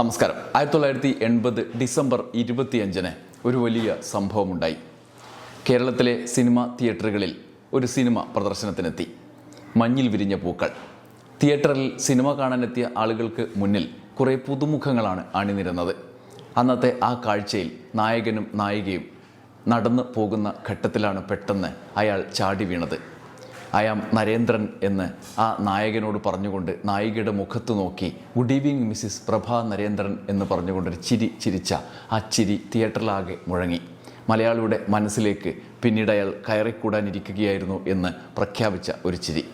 നമസ്കാരം. ആയിരത്തി തൊള്ളായിരത്തി എൺപത് ഡിസംബർ ഇരുപത്തിയഞ്ചിന് ഒരു വലിയ സംഭവമുണ്ടായി. കേരളത്തിലെ സിനിമ തിയേറ്ററുകളിൽ ഒരു സിനിമ പ്രദർശനത്തിനെത്തി. മഞ്ഞിൽ വിരിഞ്ഞ പൂക്കൾ. തിയേറ്ററിൽ സിനിമ കാണാനെത്തിയ ആളുകൾക്ക് മുന്നിൽ കുറേ പുതുമുഖങ്ങളാണ് അണിനിരുന്നത്. അന്നത്തെ ആ കാഴ്ചയിൽ നായകനും നായികയും നടന്നു പോകുന്ന ഘട്ടത്തിലാണ് പെട്ടെന്ന് അയാൾ ചാടി വീണത്. അയാം നരേന്ദ്രൻ എന്ന് ആ നായകനോട് പറഞ്ഞുകൊണ്ട് നായികയുടെ മുഖത്ത് നോക്കി good evening Mrs Prabha Narendran എന്ന് പറഞ്ഞുകൊണ്ടൊരു ചിരി ചിരിച്ച ആ ചിരി തിയേറ്ററിലാകെ മുഴങ്ങി. മലയാളിയുടെ മനസ്സിലേക്ക് പിന്നീട് അയാൾ കയറിക്കൂടാനിരിക്കുകയായിരുന്നു എന്ന് പ്രഖ്യാപിച്ച ഒരു ചിരി.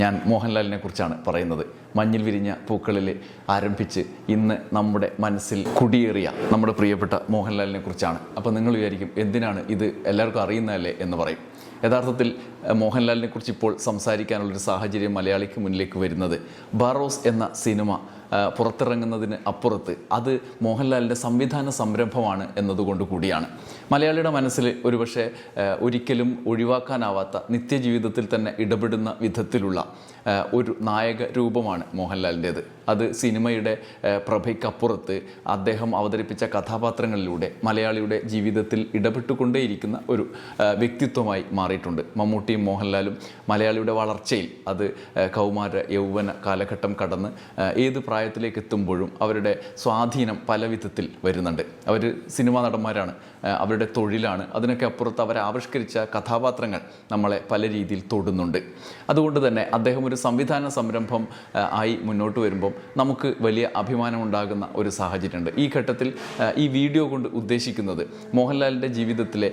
ഞാൻ മോഹൻലാലിനെ കുറിച്ചാണ് പറയുന്നത്. മഞ്ഞിൽ വിരിഞ്ഞ പൂക്കളിൽ ആരംഭിച്ച് ഇന്ന് നമ്മുടെ മനസ്സിൽ കുടിയേറിയ നമ്മുടെ പ്രിയപ്പെട്ട മോഹൻലാലിനെ കുറിച്ചാണ്. അപ്പോൾ നിങ്ങൾ വിചാരിക്കും എന്തിനാണ് ഇത് എല്ലാവർക്കും അറിയുന്നതല്ലേ എന്ന് പറയും. യഥാർത്ഥത്തിൽ മോഹൻലാലിനെ കുറിച്ച് ഇപ്പോൾ സംസാരിക്കാനുള്ളൊരു സാഹചര്യം മലയാളിക്ക് മുന്നിലേക്ക് വരുന്നത്. ബാറോസ് എന്ന സിനിമ പുറത്തിറങ്ങുന്നതിന് അപ്പുറത്ത് അത് മോഹൻലാലിന്റെ സംവിധാന സംരംഭമാണ് എന്നതുകൊണ്ട് കൂടിയാണ്. മലയാളിയുടെ മനസ്സിൽ ഒരുപക്ഷെ ഒരിക്കലും ഒഴിവാക്കാനാവാത്ത നിത്യജീവിതത്തിൽ തന്നെ ഇടപെടുന്ന വിധത്തിലുള്ള ഒരു നായക രൂപമാണ് മോഹൻലാലിന്റേത് അത് സിനിമയുടെ പ്രഭയ്ക്കപ്പുറത്ത് അദ്ദേഹം അവതരിപ്പിച്ച കഥാപാത്രങ്ങളിലൂടെ മലയാളിയുടെ ജീവിതത്തിൽ ഇടപെട്ടുകൊണ്ടേയിരിക്കുന്ന ഒരു വ്യക്തിത്വമായി മാറിയിട്ടുണ്ട്. മമ്മൂട്ടിയും മോഹൻലാലും മലയാളിയുടെ വളർച്ചയിൽ അത് കൗമാര യൗവന കാലഘട്ടം കടന്ന് ഏത് പ്രായത്തിലേക്ക് എത്തുമ്പോഴും അവരുടെ സ്വാധീനം പല വിധത്തിൽ വരുന്നുണ്ട്. അവർ സിനിമാ നടന്മാരാണ്. അവരുടെ തൊഴിലാണ്. അതിനൊക്കെ അപ്പുറത്ത് അവർ ആവിഷ്കരിച്ച കഥാപാത്രങ്ങൾ നമ്മളെ പല രീതിയിൽ തൊടുന്നുണ്ട്. അതുകൊണ്ട് തന്നെ അദ്ദേഹം ഒരു സംവിധാന സംരംഭം ആയി മുന്നോട്ട് വരുമ്പം നമുക്ക് വലിയ അഭിമാനമുണ്ടാകുന്ന ഒരു സാഹചര്യമുണ്ട്. ഈ ഘട്ടത്തിൽ ഈ വീഡിയോ കൊണ്ട് ഉദ്ദേശിക്കുന്നത് മോഹൻലാലിന്റെ ജീവിതത്തിലെ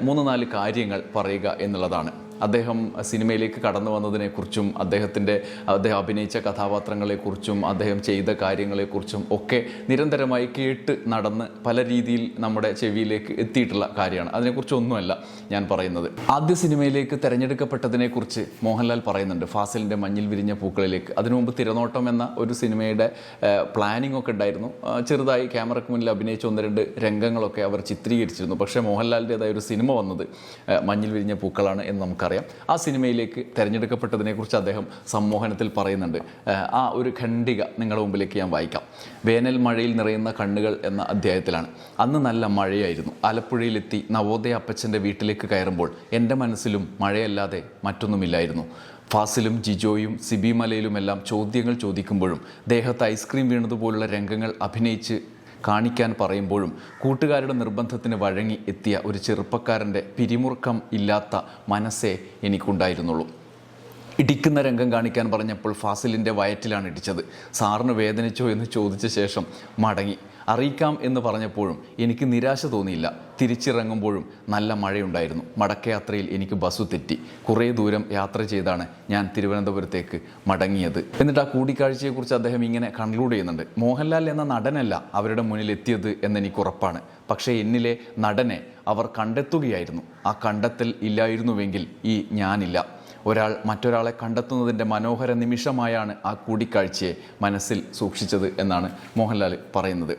മൂന്ന് നാല് കാര്യങ്ങൾ പറയുക എന്നുള്ളതാണ്. അദ്ദേഹം സിനിമയിലേക്ക് കടന്നു വന്നതിനെക്കുറിച്ചും അദ്ദേഹത്തിന്റെ അദ്ദേഹം അഭിനയിച്ച കഥാപാത്രങ്ങളെക്കുറിച്ചും അദ്ദേഹം ചെയ്ത കാര്യങ്ങളെക്കുറിച്ചും ഒക്കെ നിരന്തരമായി കേട്ട് നടന്ന് പല രീതിയിൽ നമ്മുടെ ചെവിയിലേക്ക് എത്തിയിട്ടുള്ള കാര്യമാണ്. അതിനെക്കുറിച്ചൊന്നുമല്ല ഞാൻ പറയുന്നത്. ആദ്യ സിനിമയിലേക്ക് തിരഞ്ഞെടുക്കപ്പെട്ടതിനെക്കുറിച്ച് മോഹൻലാൽ പറയുന്നുണ്ട്. ഫാസിലിന്റെ മഞ്ഞിൽ വിരിഞ്ഞ പൂക്കളിലേക്ക്. അതിനു മുമ്പ് തിരനോട്ടം എന്ന ഒരു സിനിമയുടെ പ്ലാനിംഗ് ഒക്കെ ഉണ്ടായിരുന്നു. ചെറുതായി ക്യാമറയ്ക്ക് മുന്നിൽ അഭിനയിച്ച ഒന്ന് രണ്ട് രംഗങ്ങളൊക്കെ അവർ ചിത്രീകരിച്ചിരുന്നു. പക്ഷേ മോഹൻലാലിന്റെതായ ഒരു സിനിമ വന്നത് മഞ്ഞിൽ വിരിഞ്ഞ പൂക്കളാണ് എന്ന് നമുക്കറിയാം. ആ സിനിമയിലേക്ക് തിരഞ്ഞെടുക്കപ്പെട്ടതിനെക്കുറിച്ച് അദ്ദേഹം സമ്മോഹനത്തിൽ പറയുന്നുണ്ട്. ആ ഒരു ഖണ്ഡിക നിങ്ങളുടെ മുമ്പിലേക്ക് ഞാൻ വായിക്കാം. വേനൽ മഴയിൽ നിറയുന്ന കണ്ണുകൾ എന്ന അധ്യായത്തിലാണ്. അന്ന് നല്ല മഴയായിരുന്നു. ആലപ്പുഴയിലെത്തി നവോദയ അപ്പച്ചന്റെ വീട്ടിലേക്ക് കയറുമ്പോൾ എന്റെ മനസ്സിലും മഴയല്ലാതെ മറ്റൊന്നുമില്ലായിരുന്നു. ഫാസിലും ജിജോയും സിബി മലയിലുമെല്ലാം ചോദ്യങ്ങൾ ചോദിക്കുമ്പോഴും ദേഹത്ത് ഐസ്ക്രീം വീണതുപോലുള്ള രംഗങ്ങൾ അഭിനയിച്ച് കാണിക്കാൻ പറയുമ്പോഴും കൂട്ടുകാരുടെ നിർബന്ധത്തിന് വഴങ്ങി എത്തിയ ഒരു ചെറുപ്പക്കാരന്റെ പിരിമുറുക്കം ഇല്ലാത്ത മനസ്സേ എനിക്കുണ്ടായിരുന്നുള്ളൂ. ഇടിക്കുന്ന രംഗം കാണിക്കാൻ പറഞ്ഞപ്പോൾ ഫാസിലിന്റെ വയറ്റിലാണ് ഇടിച്ചത്. സാറിന് വേദനിച്ചോ എന്ന് ചോദിച്ച ശേഷം മടങ്ങി. അറിയിക്കാം എന്ന് പറഞ്ഞപ്പോഴും എനിക്ക് നിരാശ തോന്നിയില്ല. തിരിച്ചിറങ്ങുമ്പോഴും നല്ല മഴയുണ്ടായിരുന്നു. മടക്കയാത്രയിൽ എനിക്ക് ബസ്സു തെറ്റി. കുറേ ദൂരം യാത്ര ചെയ്താണ് ഞാൻ തിരുവനന്തപുരത്തേക്ക് മടങ്ങിയത്. എന്നിട്ട് ആ കൂടിക്കാഴ്ചയെക്കുറിച്ച് അദ്ദേഹം ഇങ്ങനെ കൺക്ലൂഡ് ചെയ്യുന്നുണ്ട്. മോഹൻലാൽ എന്ന നടനല്ല അവരുടെ മുന്നിൽ എത്തിയത് എന്നെനിക്ക് ഉറപ്പാണ്. പക്ഷേ എന്നിലെ നടനെ അവർ കണ്ടെത്തുകയായിരുന്നു. ആ കണ്ടെത്തൽ ഇല്ലായിരുന്നുവെങ്കിൽ ഈ ഞാനില്ല. ഒരാൾ മറ്റൊരാളെ കണ്ടെത്തുന്നതിന്റെ മനോഹര നിമിഷമായാണ് ആ കൂടിക്കാഴ്ചയെ മനസ്സിൽ സൂക്ഷിച്ചത് എന്നാണ് മോഹൻലാൽ പറയുന്നത്.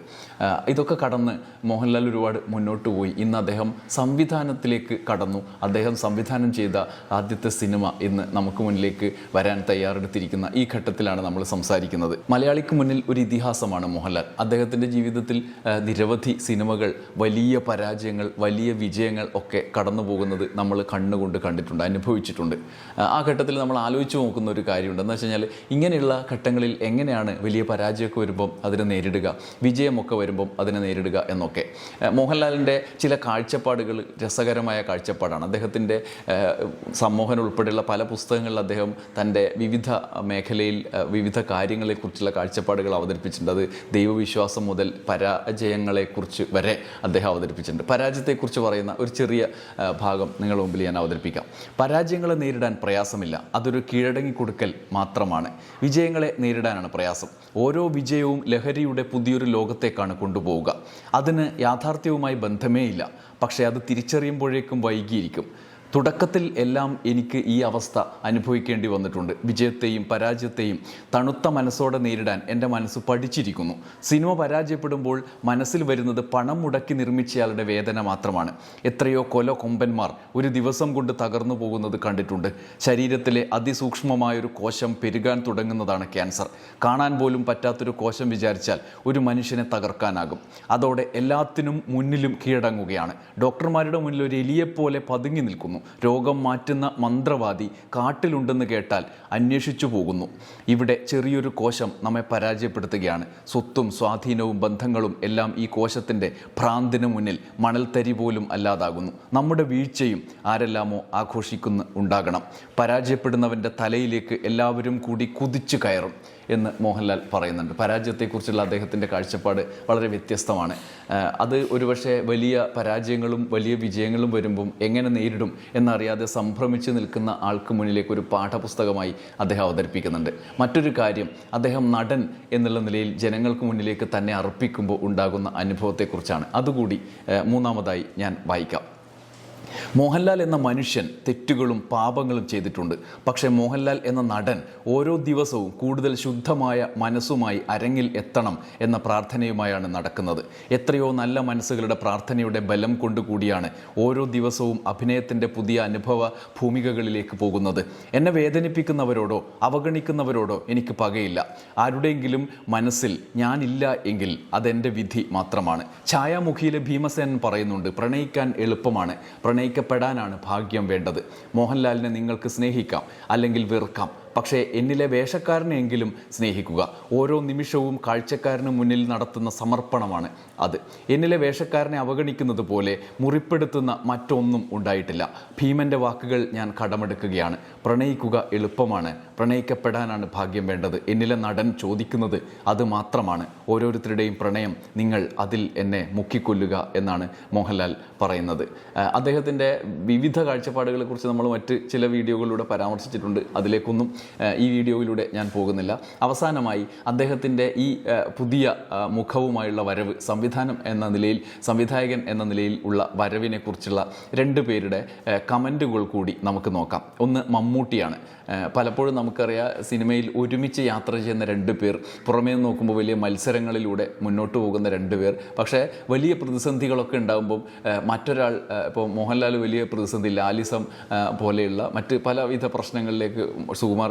ഇതൊക്കെ കടന്ന് മോഹൻലാൽ ഒരുപാട് മുന്നോട്ട് പോയി. ഇന്ന് അദ്ദേഹം സംവിധാനത്തിലേക്ക് കടന്നു. അദ്ദേഹം സംവിധാനം ചെയ്ത ആദ്യത്തെ സിനിമ ഇന്ന് നമുക്ക് മുന്നിലേക്ക് വരാൻ തയ്യാറെടുത്തിരിക്കുന്ന ഈ ഘട്ടത്തിലാണ് നമ്മൾ സംസാരിക്കുന്നത്. മലയാളിക്ക് മുന്നിൽ ഒരു ഇതിഹാസമാണ് മോഹൻലാൽ. അദ്ദേഹത്തിന്റെ ജീവിതത്തിൽ നിരവധി സിനിമകൾ വലിയ പരാജയങ്ങൾ വലിയ വിജയങ്ങൾ ഒക്കെ കടന്നു പോകുന്നത് നമ്മൾ കണ്ണുകൊണ്ട് കണ്ടിട്ടുണ്ട് അനുഭവിച്ചിട്ടുണ്ട്. ആ, ഘട്ടത്തിൽ നമ്മൾ ആലോചിച്ച് നോക്കുന്ന ഒരു കാര്യമുണ്ട്. എന്ന് വെച്ച് കഴിഞ്ഞാൽ ഇങ്ങനെയുള്ള ഘട്ടങ്ങളിൽ എങ്ങനെയാണ് വലിയ പരാജയമൊക്കെ വരുമ്പം അതിനെ നേരിടുക? വിജയമൊക്കെ വരുമ്പം അതിനെ നേരിടുക എന്നൊക്കെ. മോഹൻലാലിന്റെ ചില കാഴ്ചപ്പാടുകൾ രസകരമായ കാഴ്ചപ്പാടാണ്. അദ്ദേഹത്തിന്റെ സമ്മോഹൻ ഉൾപ്പെടെയുള്ള പല പുസ്തകങ്ങളിൽ അദ്ദേഹം തന്റെ വിവിധ മേഖലയിൽ വിവിധ കാര്യങ്ങളെക്കുറിച്ചുള്ള കാഴ്ചപ്പാടുകൾ അവതരിപ്പിച്ചിട്ടുണ്ട്. അത് ദൈവവിശ്വാസം മുതൽ പരാജയങ്ങളെക്കുറിച്ച് വരെ അദ്ദേഹം അവതരിപ്പിച്ചിട്ടുണ്ട്. പരാജയത്തെക്കുറിച്ച് പറയുന്ന ഒരു ചെറിയ ഭാഗം നിങ്ങളുടെ മുമ്പിൽ ഞാൻ അവതരിപ്പിക്കാം. പരാജയങ്ങളെ നേരിടാൻ പ്രയാസമില്ല. അതൊരു കീഴടങ്ങി കൊടുക്കൽ മാത്രമാണ്. വിജയങ്ങളെ നേരിടാനാണ് പ്രയാസം. ഓരോ വിജയവും ലഹരിയുടെ പുതിയൊരു ലോകത്തേക്കാണ് കൊണ്ടുപോവുക. അതിന് യാഥാർത്ഥ്യവുമായി ബന്ധമേ ഇല്ല പക്ഷേ അത് തിരിച്ചറിയുമ്പോഴേക്കും വൈകിയിരിക്കും. തുടക്കത്തിൽ എല്ലാം എനിക്ക് ഈ അവസ്ഥ അനുഭവിക്കേണ്ടി വന്നിട്ടുണ്ട്. വിജയത്തെയും പരാജയത്തെയും തണുത്ത മനസ്സോടെ നേരിടാൻ എന്റെ മനസ്സ് പഠിച്ചിരിക്കുന്നു. സിനിമ പരാജയപ്പെടുമ്പോൾ മനസ്സിൽ വരുന്നത് പണം മുടക്കി നിർമ്മിച്ചയാളുടെ വേദന മാത്രമാണ്. എത്രയോ കൊല കൊമ്പന്മാർ ഒരു ദിവസം കൊണ്ട് തകർന്നു പോകുന്നത് കണ്ടിട്ടുണ്ട്. ശരീരത്തിലെ അതിസൂക്ഷ്മമായൊരു കോശം പെരുകാൻ തുടങ്ങുന്നതാണ് ക്യാൻസർ. കാണാൻ പോലും പറ്റാത്തൊരു കോശം വിചാരിച്ചാൽ ഒരു മനുഷ്യനെ തകർക്കാനാകും. അതോടെ എല്ലാത്തിനും മുന്നിലും കീഴടങ്ങുകയാണ്. ഡോക്ടർമാരുടെ മുന്നിൽ ഒരു എലിയെപ്പോലെ പതുങ്ങി നിൽക്കുന്നു. രോഗം മാറ്റുന്ന മന്ത്രവാദി കാട്ടിലുണ്ടെന്ന് കേട്ടാൽ അന്വേഷിച്ചു പോകുന്നു. ഇവിടെ ചെറിയൊരു കോശം നമ്മെ പരാജയപ്പെടുത്തുകയാണ്. സ്വത്തും സ്വാധീനവും ബന്ധങ്ങളും എല്ലാം ഈ കോശത്തിന്റെ ഭ്രാന്തിന് മുന്നിൽ മണൽത്തരി പോലും അല്ലാതാകുന്നു. നമ്മുടെ വീഴ്ചയും ആരെല്ലാമോ ആഘോഷിക്കുന്നു ഉണ്ടാകണം. പരാജയപ്പെടുന്നവന്റെ തലയിലേക്ക് എല്ലാവരും കൂടി കുതിച്ചു കയറും. എന്ന് മോഹൻലാൽ പറയുന്നുണ്ട്. പരാജയത്തെക്കുറിച്ചുള്ള അദ്ദേഹത്തിന്റെ കാഴ്ചപ്പാട് വളരെ വ്യത്യസ്തമാണ്. അത് ഒരുപക്ഷെ വലിയ പരാജയങ്ങളും വലിയ വിജയങ്ങളും വരുമ്പം എങ്ങനെ നേരിടും എന്നറിയാതെ സംഭ്രമിച്ച് നിൽക്കുന്ന ആൾക്ക് മുന്നിലേക്ക് ഒരു പാഠപുസ്തകമായി അദ്ദേഹം അവതരിപ്പിക്കുന്നുണ്ട്. മറ്റൊരു കാര്യം അദ്ദേഹം നടൻ എന്നുള്ള നിലയിൽ ജനങ്ങൾക്ക് മുന്നിലേക്ക് തന്നെ അർപ്പിക്കുമ്പോൾ ഉണ്ടാകുന്ന അനുഭവത്തെക്കുറിച്ചാണ്. അതുകൂടി മൂന്നാമതായി ഞാൻ വായിക്കാം. മോഹൻലാൽ എന്ന മനുഷ്യൻ തെറ്റുകളും പാപങ്ങളും ചെയ്തിട്ടുണ്ട്. പക്ഷേ മോഹൻലാൽ എന്ന നടൻ ഓരോ ദിവസവും കൂടുതൽ ശുദ്ധമായ മനസ്സുമായി അരങ്ങിൽ എത്തണം എന്ന പ്രാർത്ഥനയുമായാണ് നടക്കുന്നത്. എത്രയോ നല്ല മനസ്സുകളുടെ പ്രാർത്ഥനയുടെ ബലം കൊണ്ടുകൂടിയാണ് ഓരോ ദിവസവും അഭിനയത്തിന്റെ പുതിയ അനുഭവ ഭൂമികകളിലേക്ക് പോകുന്നത്. എന്നെ വേദനിപ്പിക്കുന്നവരോടോ അവഗണിക്കുന്നവരോടോ എനിക്ക് പകയില്ല. ആരുടെയെങ്കിലും മനസ്സിൽ ഞാനില്ല എങ്കിൽ അതെന്റെ വിധി മാത്രമാണ്. ഛായാമുഖിയിലെ ഭീമസേനൻ പറയുന്നുണ്ട് പ്രണയിക്കാൻ എളുപ്പമാണ്. പ്രണയിക്കപ്പെടാനാണ് ഭാഗ്യം വേണ്ടത്. മോഹൻലാലിനെ നിങ്ങൾക്ക് സ്നേഹിക്കാം അല്ലെങ്കിൽ വെറുക്കാം. പക്ഷേ എന്നിലെ വേഷക്കാരനെയെങ്കിലും സ്നേഹിക്കുക. ഓരോ നിമിഷവും കാഴ്ചക്കാരന് മുന്നിൽ നടത്തുന്ന സമർപ്പണമാണ് അത്. എന്നിലെ വേഷക്കാരനെ അവഗണിക്കുന്നത് പോലെ മുറിപ്പെടുത്തുന്ന മറ്റൊന്നും ഉണ്ടായിട്ടില്ല. ഭീമന്റെ വാക്കുകൾ ഞാൻ കടമെടുക്കുകയാണ്. പ്രണയിക്കുക എളുപ്പമാണ്. പ്രണയിക്കപ്പെടാനാണ് ഭാഗ്യം വേണ്ടത്. എന്നിലെ നടൻ ചോദിക്കുന്നത് അത് മാത്രമാണ്. ഓരോരുത്തരുടെയും പ്രണയം നിങ്ങൾ അതിൽ എന്നെ മുക്കിക്കൊല്ലുക എന്നാണ് മോഹൻലാൽ പറയുന്നത്. അദ്ദേഹത്തിന്റെ വിവിധ കാഴ്ചപ്പാടുകളെക്കുറിച്ച് നമ്മൾ മറ്റ് ചില വീഡിയോകളിലൂടെ പരാമർശിച്ചിട്ടുണ്ട്. അതിലേക്കൊന്നും ഈ വീഡിയോയിലൂടെ ഞാൻ പോകുന്നില്ല. അവസാനമായി അദ്ദേഹത്തിന്റെ ഈ പുതിയ മുഖവുമായുള്ള വരവ് സംവിധാനം എന്ന നിലയിൽ സംവിധായകൻ എന്ന നിലയിൽ ഉള്ള വരവിനെക്കുറിച്ചുള്ള രണ്ട് പേരുടെ കമന്റുകൾ കൂടി നമുക്ക് നോക്കാം. ഒന്ന് മമ്മൂട്ടിയാണ്. പലപ്പോഴും നമുക്കറിയാം സിനിമയിൽ ഒരുമിച്ച് യാത്ര ചെയ്യുന്ന രണ്ട് പേർ പുറമേ നോക്കുമ്പോൾ വലിയ മത്സരങ്ങളിലൂടെ മുന്നോട്ട് പോകുന്ന രണ്ട് പേർ. പക്ഷേ വലിയ പ്രതിസന്ധികളൊക്കെ ഉണ്ടാകുമ്പം മറ്റൊരാൾ ഇപ്പോൾ മോഹൻലാൽ വലിയ പ്രതിസന്ധി ലാലിസം പോലെയുള്ള മറ്റ് പലവിധ പ്രശ്നങ്ങളിലേക്ക് സുകുമാർ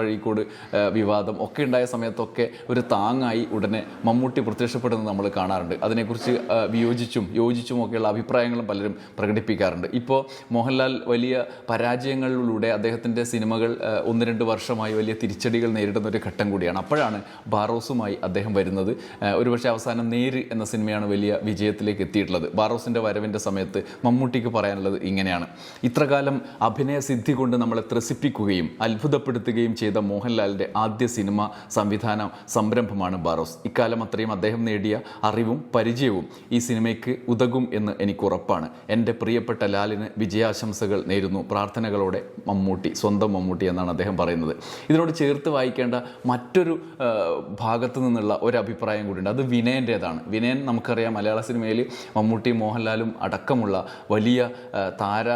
ആ, വിവാദം ഒക്കെ ഉണ്ടായ സമയത്തൊക്കെ ഒരു താങ്ങായി ഉടനെ മമ്മൂട്ടി പ്രത്യക്ഷപ്പെടുന്നത് നമ്മൾ കാണാറുണ്ട്. അതിനെക്കുറിച്ച് വിയോജിച്ചും യോജിച്ചും ഒക്കെയുള്ള അഭിപ്രായങ്ങളും പലരും പ്രകടിപ്പിക്കാറുണ്ട്. ഇപ്പോൾ മോഹൻലാൽ വലിയ പരാജയങ്ങളിലൂടെ അദ്ദേഹത്തിന്റെ സിനിമകൾ ഒന്ന് രണ്ട് വർഷമായി വലിയ തിരിച്ചടികൾ നേരിടുന്ന ഒരു ഘട്ടം കൂടിയാണ്. അപ്പോഴാണ് ബാറോസുമായി അദ്ദേഹം വരുന്നത്. ഒരുപക്ഷെ അവസാനം നേര് എന്ന സിനിമയാണ് വലിയ വിജയത്തിലേക്ക് എത്തിയിട്ടുള്ളത്. ബാറോസിന്റെ വരവിന്റെ സമയത്ത് മമ്മൂട്ടിക്ക് പറയാനുള്ളത് ഇങ്ങനെയാണ്. ഇത്രകാലം അഭിനയ സിദ്ധി കൊണ്ട് നമ്മളെ ത്രസിപ്പിക്കുകയും അത്ഭുതപ്പെടുത്തുകയും ചെയ്ത മോഹൻലാലിന്റെ ആദ്യ സിനിമ സംവിധാന സംരംഭമാണ് ബാറോസ്. ഇക്കാലം അത്രയും അദ്ദേഹം നേടിയ അറിവും പരിചയവും ഈ സിനിമയ്ക്ക് ഉതകും എന്ന് എനിക്ക് ഉറപ്പാണ്. എന്റെ പ്രിയപ്പെട്ട ലാലിന് വിജയാശംസകൾ നേരുന്നു. പ്രാർത്ഥനകളോടെ മമ്മൂട്ടി സ്വന്തം മമ്മൂട്ടി എന്നാണ് അദ്ദേഹം പറയുന്നത്. ഇതിനോട് ചേർത്ത് വായിക്കേണ്ട മറ്റൊരു ഭാഗത്തു നിന്നുള്ള ഒരു അഭിപ്രായം കൂടിയുണ്ട്. അത് വിനയന്റേതാണ് വിനയൻ നമുക്കറിയാം മലയാള സിനിമയിൽ മമ്മൂട്ടി മോഹൻലാലും അടക്കമുള്ള വലിയ താര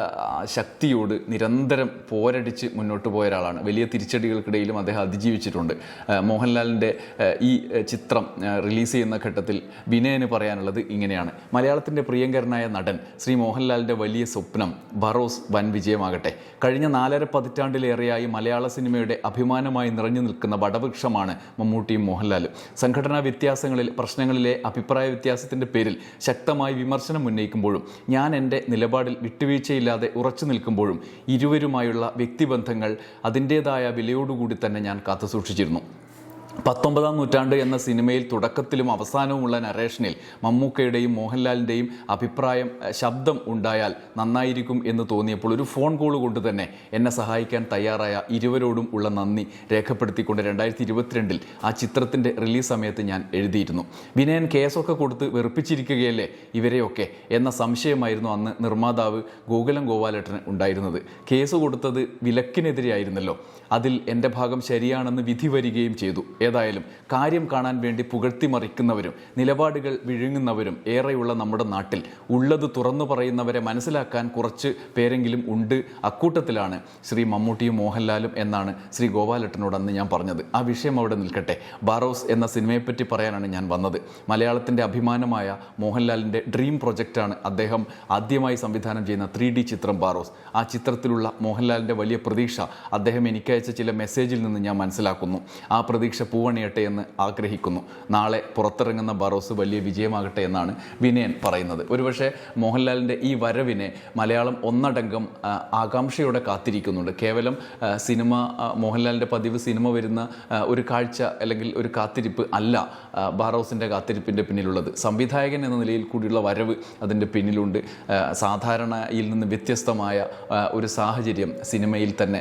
ശക്തിയോട് നിരന്തരം പോരടിച്ച് മുന്നോട്ട് പോയ ഒരാളാണ്. വലിയ തിരിച്ചടികൾക്കിടയിലും അദ്ദേഹം അതിജീവിച്ചിട്ടുണ്ട്. മോഹൻലാലിന്റെ ഈ ചിത്രം റിലീസ് ചെയ്യുന്ന ഘട്ടത്തിൽ വിനയന് പറയാനുള്ളത് ഇങ്ങനെയാണ്. മലയാളത്തിന്റെ പ്രിയങ്കരനായ നടൻ ശ്രീ മോഹൻലാലിന്റെ വലിയ സ്വപ്നം ബറോസ് വൻ വിജയമാകട്ടെ. കഴിഞ്ഞ നാലര പതിറ്റാണ്ടിലേറെയായി മലയാള സിനിമയുടെ അഭിമാനമായി നിറഞ്ഞു നിൽക്കുന്ന വടവൃക്ഷമാണ് മമ്മൂട്ടിയും മോഹൻലാലും. സംഘടനാ വ്യത്യാസങ്ങളിൽ പ്രശ്നങ്ങളിലെ അഭിപ്രായ വ്യത്യാസത്തിന്റെ പേരിൽ ശക്തമായി വിമർശനം ഉന്നയിക്കുമ്പോഴും ഞാൻ എന്റെ നിലപാടിൽ വിട്ടുവീഴ്ചയില്ലാതെ ഉറച്ചു നിൽക്കുമ്പോഴും ഇരുവരുമായുള്ള വ്യക്തിബന്ധങ്ങൾ അതിന്റേതായ വിലയോടുകൂടി തന്നെ ഞാൻ കാത്തുസൂക്ഷിച്ചിരുന്നു. പത്തൊമ്പതാം നൂറ്റാണ്ട് എന്ന സിനിമയിൽ തുടക്കത്തിലും അവസാനവുമുള്ള നരേഷനിൽ മമ്മൂക്കയുടെയും മോഹൻലാലിന്റെയും അഭിപ്രായം ശബ്ദം ഉണ്ടായാൽ നന്നായിരിക്കും എന്ന് തോന്നിയപ്പോൾ ഒരു ഫോൺ കോൾ കൊണ്ട് തന്നെ എന്നെ സഹായിക്കാൻ തയ്യാറായ ഇരുവരോടും ഉള്ള നന്ദി രേഖപ്പെടുത്തിക്കൊണ്ട് രണ്ടായിരത്തി ഇരുപത്തിരണ്ടിൽ ആ ചിത്രത്തിന്റെ റിലീസ് സമയത്ത് ഞാൻ എഴുതിയിരുന്നു. വിനയൻ കേസൊക്കെ കൊടുത്ത് വെറുപ്പിച്ചിരിക്കുകയല്ലേ ഇവരെയൊക്കെ എന്ന സംശയമായിരുന്നു അന്ന് നിർമ്മാതാവ് ഗോകുലം ഗോപാലേട്ടന് ഉണ്ടായിരുന്നത്. കേസ് കൊടുത്തത് വിലക്കിനെതിരെയായിരുന്നല്ലോ. അതിൽ എന്റെ ഭാഗം ശരിയാണെന്ന് വിധി വരികയും ചെയ്തു. ഏതായാലും കാര്യം കാണാൻ വേണ്ടി പുകഴ്ത്തി മറിക്കുന്നവരും നിലപാടുകൾ വിഴുങ്ങുന്നവരും ഏറെയുള്ള നമ്മുടെ നാട്ടിൽ. ഉള്ളത് തുറന്നു പറയുന്നവരെ മനസ്സിലാക്കാൻ കുറച്ച് പേരെങ്കിലും ഉണ്ട്. അക്കൂട്ടത്തിലാണ് ശ്രീ മമ്മൂട്ടിയും മോഹൻലാലും എന്നാണ് ശ്രീ ഗോപാലട്ടനോട് അന്ന് ഞാൻ പറഞ്ഞത്. ആ വിഷയം അവിടെ നിൽക്കട്ടെ. ബാറോസ് എന്ന സിനിമയെപ്പറ്റി പറയാനാണ് ഞാൻ വന്നത്. മലയാളത്തിന്റെ അഭിമാനമായ മോഹൻലാലിന്റെ ഡ്രീം പ്രൊജക്റ്റാണ് അദ്ദേഹം ആദ്യമായി സംവിധാനം ചെയ്യുന്ന ത്രീ ചിത്രം ബാറോസ്. ആ ചിത്രത്തിലുള്ള മോഹൻലാലിന്റെ വലിയ പ്രതീക്ഷ അദ്ദേഹം എനിക്കയച്ച ചില മെസ്സേജിൽ നിന്ന് ഞാൻ മനസ്സിലാക്കുന്നു. ആ പ്രതീക്ഷ പൂവണിയട്ടെ എന്ന് ആഗ്രഹിക്കുന്നു. നാളെ പുറത്തിറങ്ങുന്ന ബറോസ് വലിയ വിജയമാകട്ടെ എന്നാണ് വിനയൻ പറയുന്നത്. ഒരുപക്ഷെ മോഹൻലാലിന്റെ ഈ വരവിനെ മലയാളം ഒന്നടങ്കം ആകാംക്ഷയോടെ കാത്തിരിക്കുന്നുണ്ട്. കേവലം സിനിമ മോഹൻലാലിന്റെ പതിവ് സിനിമ വരുന്ന ഒരു കാഴ്ച അല്ലെങ്കിൽ ഒരു കാത്തിരിപ്പ് അല്ല ബാറോസിന്റെ കാത്തിരിപ്പിന്റെ പിന്നിലുള്ളത്. സംവിധായകൻ എന്ന നിലയിൽ കൂടിയുള്ള വരവ് അതിന്റെ പിന്നിലുണ്ട്. സാധാരണയിൽ നിന്ന് വ്യത്യസ്തമായ ഒരു സാഹചര്യം സിനിമയിൽ തന്നെ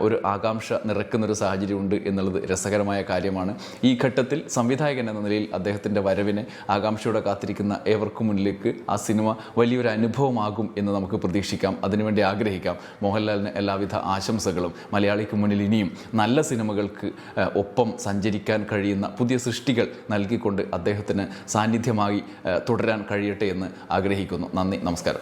ഒരു ആകാംക്ഷ നിറക്കുന്നൊരു സാഹചര്യമുണ്ട് എന്നുള്ളത് രസകരമായ കാര്യമാണ്. ഈ ഘട്ടത്തിൽ സംവിധായകൻ എന്ന നിലയിൽ അദ്ദേഹത്തിന്റെ വരവിനെ ആകാംക്ഷയോടെ കാത്തിരിക്കുന്ന ഏവർക്കും മുന്നിലേക്ക് ആ സിനിമ വലിയൊരു അനുഭവമാകും എന്ന് നമുക്ക് പ്രതീക്ഷിക്കാം. അതിനുവേണ്ടി ആഗ്രഹിക്കാം. മോഹൻലാലിന് എല്ലാവിധ ആശംസകളും. മലയാളിക്ക് മുന്നിൽ ഇനിയും നല്ല സിനിമകൾക്ക് ഒപ്പം സഞ്ചരിക്കാൻ കഴിയുന്ന പുതിയ സൃഷ്ടികൾ നൽകിക്കൊണ്ട് അദ്ദേഹത്തിന് സാന്നിധ്യമായി തുടരാൻ കഴിയട്ടെ എന്ന് ആഗ്രഹിക്കുന്നു. നന്ദി. നമസ്കാരം.